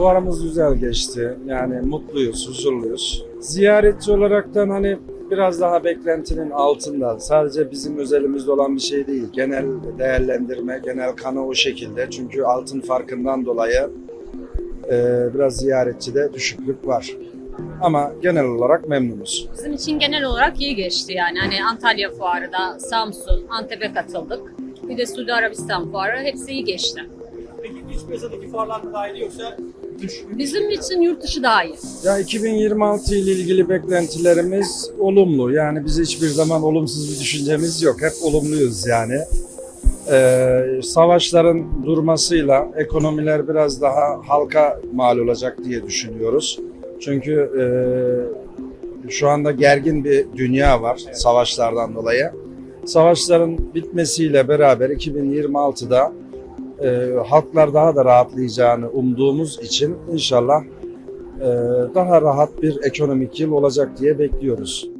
Fuarımız güzel geçti. Yani mutluyuz, huzurluyuz. Ziyaretçi olaraktan hani biraz daha beklentinin altında. Sadece bizim özelimizde olan bir şey değil. Genel değerlendirme, genel kanı o şekilde. Çünkü altın farkından dolayı e, biraz ziyaretçide düşüklük var. Ama genel olarak memnunuz. Bizim için genel olarak iyi geçti yani. Hani Antalya Fuarı da, Samsun, Antep'e katıldık. Bir de Suudi Arabistan Fuarı hepsi iyi geçti. Peki iç piyasadaki fuarlar mı daha iyi yoksa? Bizim için yurt dışı daha iyi. Ya 2026 ile ilgili beklentilerimiz olumlu. Yani biz hiçbir zaman olumsuz bir düşüncemiz yok. Hep olumluyuz yani. Ee, savaşların durmasıyla ekonomiler biraz daha halka mal olacak diye düşünüyoruz. Çünkü e, şu anda gergin bir dünya var savaşlardan dolayı. Savaşların bitmesiyle beraber 2026'da e, halklar daha da rahatlayacağını umduğumuz için inşallah e, daha rahat bir ekonomik yıl olacak diye bekliyoruz.